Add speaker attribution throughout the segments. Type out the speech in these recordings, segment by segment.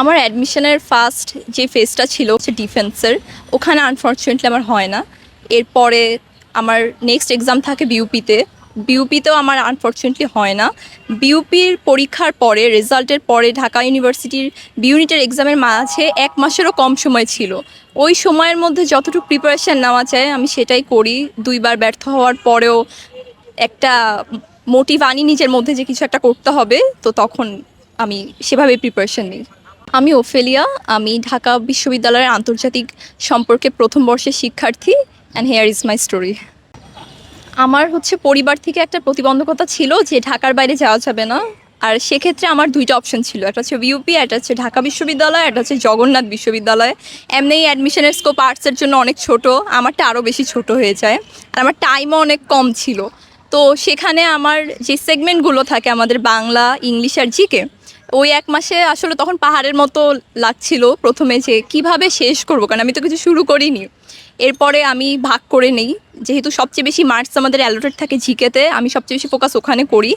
Speaker 1: আমার অ্যাডমিশনের ফার্স্ট যে ফেজটা ছিল হচ্ছে ডিফেন্সের ওখানে আনফর্চুনেটলি আমার হয় না। এরপরে আমার নেক্সট এক্সাম থাকে বিউপিতে বিউপিতেও আমার আনফর্চুনেটলি হয় না। বিউপির পরীক্ষার পরে রেজাল্টের পরে ঢাকা ইউনিভার্সিটির বিউনিটের এক্সামের মাঝে এক মাসেরও কম সময় ছিল। ওই সময়ের মধ্যে যতটুকু প্রিপারেশান নেওয়া যায়, আমি সেটাই করি। দুইবার ব্যর্থ হওয়ার পরেও একটা মোটিভ আনি নিজের মধ্যে যে কিছু একটা করতে হবে, তো তখন আমি সেভাবে প্রিপারেশান নিই। আমি ওফেলিয়া, আমি ঢাকা বিশ্ববিদ্যালয়ের আন্তর্জাতিক সম্পর্কে প্রথম বর্ষের শিক্ষার্থী and here is my story আমার হচ্ছে পরিবার থেকে একটা প্রতিবন্ধকতা ছিল যে ঢাকার বাইরে যাওয়া যাবে না, আর সেক্ষেত্রে আমার দুইটা অপশন ছিল, একটা হচ্ছে ইউপি একটা হচ্ছে ঢাকা বিশ্ববিদ্যালয়, একটা হচ্ছে জগন্নাথ বিশ্ববিদ্যালয়। এমনি অ্যাডমিশনের স্কোপ আর্টসের জন্য অনেক ছোট, আমারটা আরও বেশি ছোট হয়ে যায়, আর আমার টাইমও অনেক কম ছিল। তো সেখানে আমার যে সেগমেন্টগুলো থাকে আমাদের বাংলা ইংলিশ আর জিকে ওই এক মাসে আসলে তখন পাহাড়ের মতো লাগছিল প্রথমে যে কীভাবে শেষ করব, কারণ আমি তো কিছু শুরু করিনি। এরপরে আমি ভাগ করে নেই। যেহেতু সবচেয়ে বেশি মার্কস আমাদের অ্যালোটেড থাকে জিকেতে, আমি সবচেয়ে বেশি ফোকাস ওখানে করি।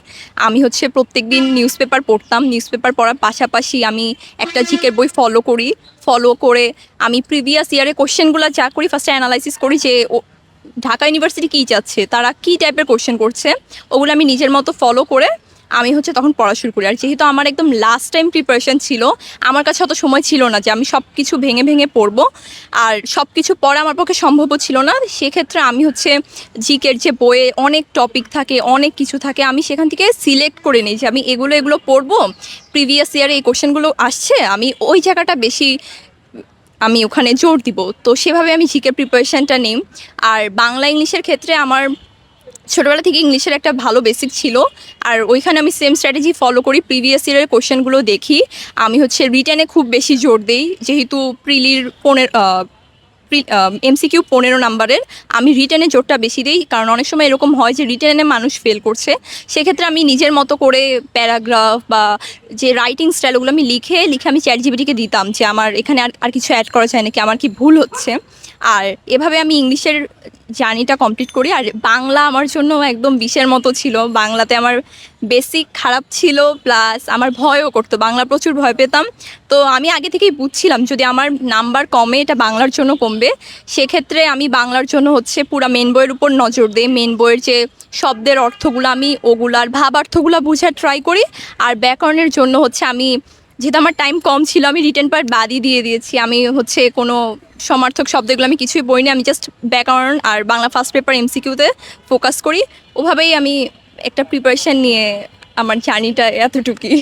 Speaker 1: আমি হচ্ছে প্রত্যেক দিন নিউজ পেপার পড়তাম। নিউজ পেপার পড়ার পাশাপাশি আমি একটা জিকের বই ফলো করি। ফলো করে আমি প্রিভিয়াস ইয়ারে কোশ্চেনগুলো যা করি ফার্স্টে অ্যানালাইসিস করি যে ঢাকা ইউনিভার্সিটি কী চাচ্ছে তারা কী টাইপের কোশ্চেন করছে, ওগুলো আমি নিজের মতো ফলো করে আমি হচ্ছে তখন পড়া শুরু করি। আর যেহেতু আমার একদম লাস্ট টাইম প্রিপারেশন ছিল, আমার কাছে অত সময় ছিল না যে আমি সব কিছু ভেঙে ভেঙে পড়ব। আর সব কিছু পড়া আমার পক্ষে সম্ভবও ছিল না। সেক্ষেত্রে আমি হচ্ছে জিকের যে বইয়ে অনেক টপিক থাকে, অনেক কিছু থাকে, আমি সেখান থেকে সিলেক্ট করে নিই যে আমি এগুলো এগুলো পড়ব। প্রিভিয়াস ইয়ারে এই কোশ্চেনগুলো আসছে, আমি ওই জায়গাটা বেশি আমি ওখানে জোর দিব। তো সেভাবে আমি জিকে প্রিপারেশানটা নিই। আর বাংলা, ইংলিশের ক্ষেত্রে আমার ছোটোবেলা থেকে ইংলিশের একটা ভালো বেসিক ছিল। আর ওইখানে আমি সেম স্ট্র্যাটেজি ফলো করি। প্রিভিয়াস ইয়ারের কোশ্চেনগুলো দেখি। আমি হচ্ছে রিটেনে খুব বেশি জোর দিই। যেহেতু প্রিলির পনেরো এমসিকিউ পনেরো নাম্বারের আমি রিটেনে জোরটা বেশি দিই। কারণ অনেক সময় এরকম হয় যে রিটেনে মানুষ ফেল করছে। সেক্ষেত্রে আমি নিজের মতো করে প্যারাগ্রাফ বা যে রাইটিং স্টাইল ওগুলো আমি লিখে লিখে আমি চ্যাট জিবিটিকে দিতাম যে আমার এখানে আর আর কিছু অ্যাড করা যায় নাকি? আমার কি ভুল হচ্ছে? আর এভাবে আমি ইংলিশের জার্নিটা কমপ্লিট করি। আর বাংলা আমার জন্য একদম বিষের মতো ছিল। বাংলাতে আমার বেসিক খারাপ ছিল প্লাস আমার ভয়ও করতো। বাংলা প্রচুর ভয় পেতাম। তো আমি আগে থেকেই বুঝছিলাম, যদি আমার নাম্বার কমে, এটা বাংলার জন্য কমবে। সেক্ষেত্রে আমি বাংলার জন্য হচ্ছে পুরা মেন বইয়ের উপর নজর দিই। মেন বইয়ের যে শব্দের অর্থগুলো আমি, ওগুলার ভাবার্থগুলো বোঝার ট্রাই করি। আর ব্যাকরণের জন্য হচ্ছে আমি যেহেতু আমার টাইম কম ছিল, আমি রিটার্ন পার্ট বাদই দিয়ে দিয়েছি। আমি হচ্ছে কোনো সমার্থক শব্দগুলো আমি কিছুই বইনি, আমি জাস্ট ব্যাকরণ আর বাংলা ফার্স্ট পেপার এমসিকিউতে ফোকাস করি। ওভাবেই আমি একটা প্রিপারেশান নিয়ে আমার জার্নিটা এতটুকুই।